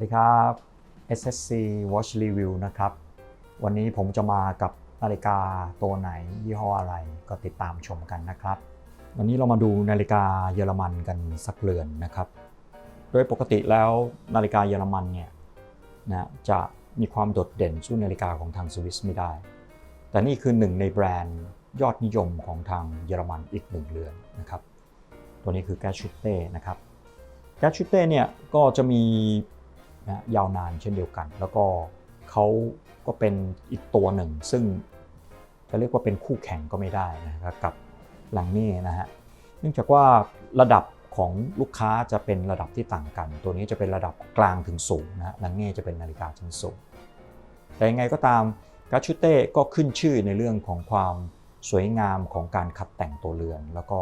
สวัสดีครับ SSC Watch Review นะครับ วันนี้ผมจะมากับนาฬิกาตัวไหนยี่ห้ออะไรก็ติดตามชมกันนะครับ วันนี้เรามาดูนาฬิกาเยอรมันกันสักเรือนนะครับ โดยปกติแล้วนาฬิกาเยอรมันเนี่ยนะจะมีความโดดเด่นสู้นาฬิกาของทางสวิสไม่ได้ แต่นี่คือหนึ่งในแบรนด์ยอดนิยมของทางเยอรมันอีกหนึ่งเรือนนะครับ ตัวนี้คือแกชูเต้นะครับแกชูเต้เนี่ยก็จะมี นะยาวนานเช่นเดียวกัน แล้วก็เขาก็เป็นอีกตัวหนึ่ง ซึ่งจะเรียกว่าเป็นคู่แข่งก็ไม่ได้นะครับกับหลังนี่นะฮะเนื่องจากว่าระดับของลูกค้าจะเป็นระดับที่ต่างกัน ตัวนี้จะเป็นระดับกลางถึงสูงนะฮะหลังนี่จะเป็นนาฬิกาชั้นสูง แต่ยังไงก็ตามกาชูเต้ก็ขึ้นชื่อในเรื่องของความสวยงามของการขัดแต่งตัวเรือน แล้วก็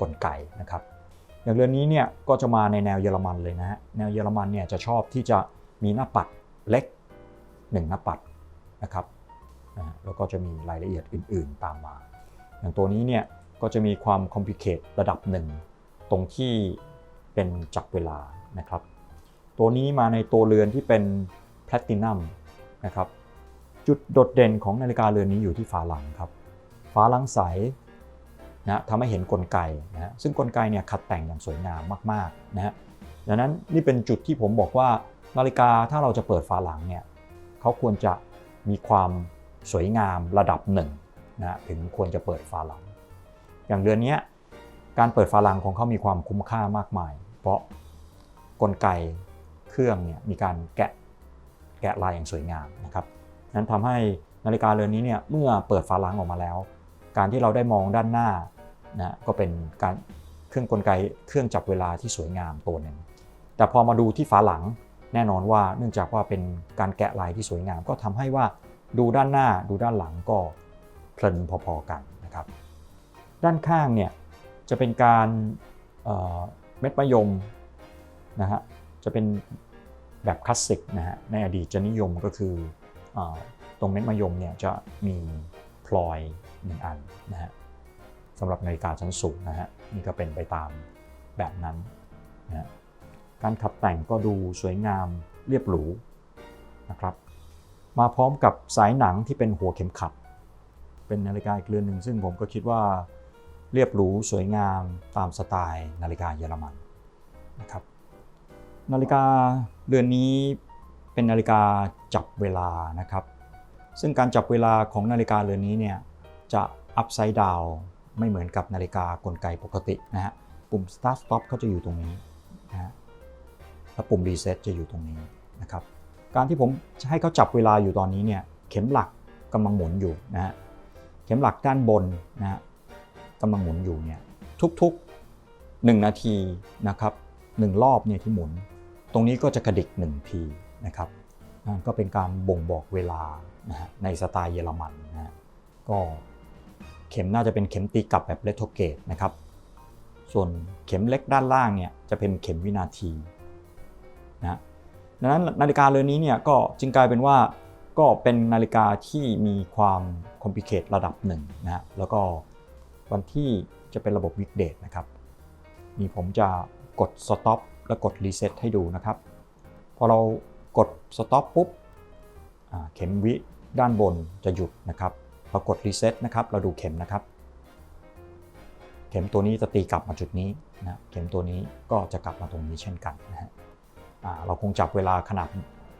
กลไกนะครับ อย่างเรือนนี้เนี่ยก็จะมาในแนวเยอรมันเลยนะฮะแนวเยอรมันเนี่ยจะชอบที่จะมีหน้าปัดเล็กหนึ่งหน้าปัดนะครับแล้วก็จะมีรายละเอียดอื่น ๆ ตามมา อย่างตัวนี้เนี่ยก็จะมีความคอมพลีเคทระดับหนึ่งตรงที่เป็นจับเวลานะครับ ตัวนี้มาในตัวเรือนที่เป็นแพลตินัมนะครับจุดโดดเด่นของนาฬิกาเรือนนี้อยู่ที่ฝาหลังครับฝาหลังใส นะทำให้เห็นกลไกนะฮะซึ่งกลไกเนี่ยขัดแต่งอย่างสวยงามมากๆนะฮะดังนั้นนี่เป็นจุดที่ผมบอกว่านาฬิกาถ้าเราจะเปิดฝาหลังเนี่ยเขาควรจะมีความสวยงามระดับหนึ่งนะถึงควรจะเปิดฝาหลัง อย่างเรือนนี้การเปิดฝาหลังของเขามีความคุ้มค่ามากมาย เพราะกลไกเครื่องเนี่ยมีการแกะแกะลายอย่างสวยงามนะครับนั้นทำให้นาฬิกาเรือนนี้เนี่ยเมื่อเปิดฝาหลังออกมาแล้ว การที่เราได้มองด้านหน้า นะก็เป็นการเครื่องกลไกเครื่องจับเวลาที่สวยงามตัวหนึ่งแต่พอมาดูที่ฝาหลังแน่นอนว่าเนื่องจากว่าเป็นการแกะลายที่สวยงาม ก็ทำให้ว่าดูด้านหน้าดูด้านหลังก็เพลินพอๆกันนะครับ ด้านข้างเนี่ยจะเป็นการเเม็ดมะยมนะฮะจะเป็นแบบคลาสสิกนะฮะในอดีตจะนิยมก็คืออตรงเม็ดมะยมเนี่ยจะมีพลอยหนึ่งอันนะฮะ สำหรับนาฬิกาชั้นสูงนะฮะนี่ก็เป็นไปตามแบบนั้นนะการขับแต่งก็ดูสวยงามเรียบหรูนะครับ มาพร้อมกับสายหนังที่เป็นหัวเข็มขัด เป็นนาฬิกาอีกเรือนหนึ่งซึ่งผมก็คิดว่าเรียบหรูสวยงามตามสไตล์นาฬิกาเยอรมันนะครับ นาฬิกาเรือนนี้เป็นนาฬิกาจับเวลานะครับ ซึ่งการจับเวลาของนาฬิกาเรือนนี้เนี่ยจะอัพไซด์ดาว ไม่เหมือนกับนาฬิกากลไกปกตินะฮะ ปุ่ม start stop เขาจะอยู่ตรงนี้นะฮะ และปุ่ม reset จะอยู่ตรงนี้นะครับ การที่ผมจะให้เขาจับเวลาอยู่ตอนนี้เนี่ย เข็มหลักกำลังหมุนอยู่นะฮะ เข็มหลักด้านบนนะฮะกำลังหมุนอยู่เนี่ย ทุกๆ 1 นาทีนะครับหนึ่งรอบเนี่ยที่หมุน ตรงนี้ก็จะกระดิก1ทีนะครับนั่นก็เป็นการบ่งบอกเวลานะฮะในสไตล์เยอรมันนะฮะก็ เข็มน่าจะเป็นเข็มตีกลับแบบเลโทเกตนะครับ ส่วนเข็มเล็กด้านล่างเนี่ยจะเป็นเข็มวินาทีนะดังนั้นนาฬิกาเรือนนี้เนี่ยก็จึงกลายเป็นว่าก็เป็นนาฬิกาที่มีความคอมพลีเคทระดับหนึ่งนะฮะแล้วก็วันที่จะเป็นระบบวิกเดตนะครับนี่ผมจะกด stop และกด reset ให้ดูนะครับ พอเรากด stop ปุ๊บเข็มวิด้านบนจะหยุดนะครับ พอกด reset นะครับ เราดูเข็มนะครับ เข็มตัวนี้จะตีกลับมาจุดนี้นะ เข็มตัวนี้ก็จะกลับมาตรงนี้เช่นกันนะฮะเราคงจับเวลาขนาด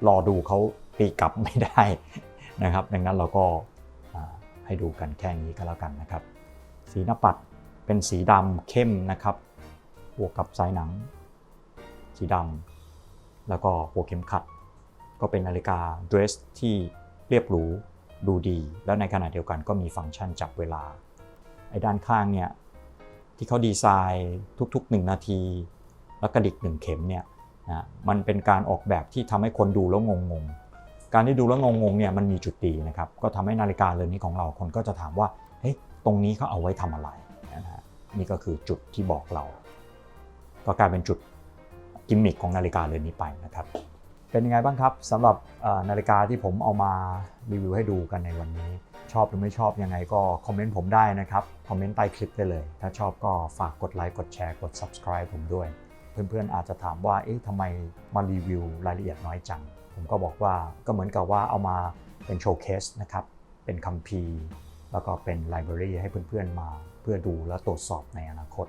รอดูเขาตีกลับไม่ได้นะครับ ดังนั้นเราก็ให้ดูกันแค่นี้ก็แล้วกันนะครับ สีหน้าปัดเป็นสีดำเข้มนะครับ บวกกับสายหนัง สีดำแล้วก็หัวเข็มขัด ก็เป็นนาฬิกาเดรสที่เรียบหรู ดูดี แล้วในขณะเดียวกันก็มีฟังก์ชันจับเวลา ไอ้ด้านข้างเนี่ยที่เขาดีไซน์ทุกๆ 1 นาที แล้วกระดิกหนึ่งเข็มเนี่ยนะมันเป็นการออกแบบที่ทำให้คนดูแล้วงงๆการที่ดูแล้วงงๆเนี่ยมันมีจุดดีนะครับ ก็ทำให้นาฬิกาเรือนนี้ของเราคนก็จะถามว่า เฮ้ย ตรงนี้เขาเอาไว้ทำอะไรนะฮะ นี่ก็คือจุดที่บอกเรา ก็กลายเป็นจุดกิมมิคของนาฬิกาเรือนนี้ไปนะครับ เป็นยังไงบ้างครับสำหรับนาฬิกาที่ผมเอามารีวิวให้ดูกันในวันนี้ ชอบหรือไม่ชอบยังไงก็คอมเมนต์ผมได้นะครับ คอมเมนต์ใต้คลิปได้เลย ถ้าชอบก็ฝากกดไลค์กดแชร์กด subscribe ผมด้วย เพื่อนๆอาจจะถามว่าเอ๊ะทำไมมารีวิวรายละเอียดน้อยจัง ผมก็บอกว่าก็เหมือนกับว่าเอามาเป็นโชว์เคสนะครับเป็นคัมภีร์แล้วก็เป็นไลบรารีให้เพื่อนๆมา เพื่อดูและตรวจสอบในอนาคต